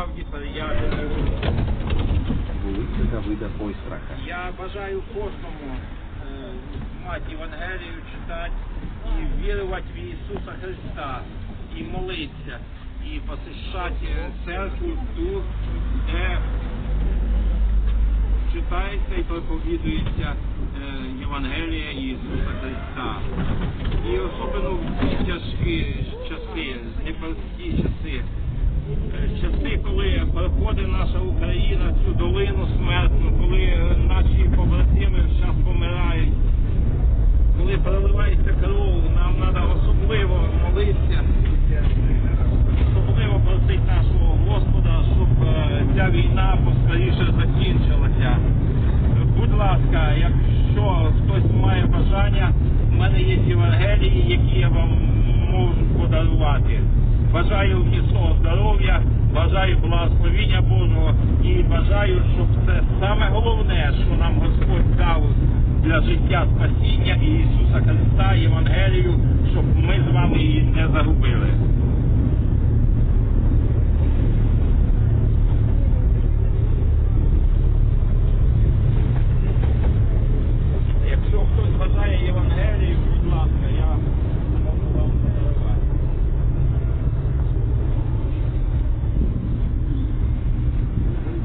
правді переяти. Вулиця Давида Ойстраха. Я бажаю кожному е, мати Євангелію читати і вірувати в Ісуса Христа, і молитися, і посещати церкву ту, де читається і проповідується е, Євангелія Ісуса Христа. І особливо війна поскоріше закінчилася. Будь ласка, якщо хтось має бажання, в мене є Євангелії, які я вам можу подарувати. Бажаю міцного здоров'я, бажаю благословіння Божого і бажаю, щоб це саме головне, що нам Господь дав для життя спасіння і Ісуса Христа, Євангелію, щоб ми з вами її не загубили.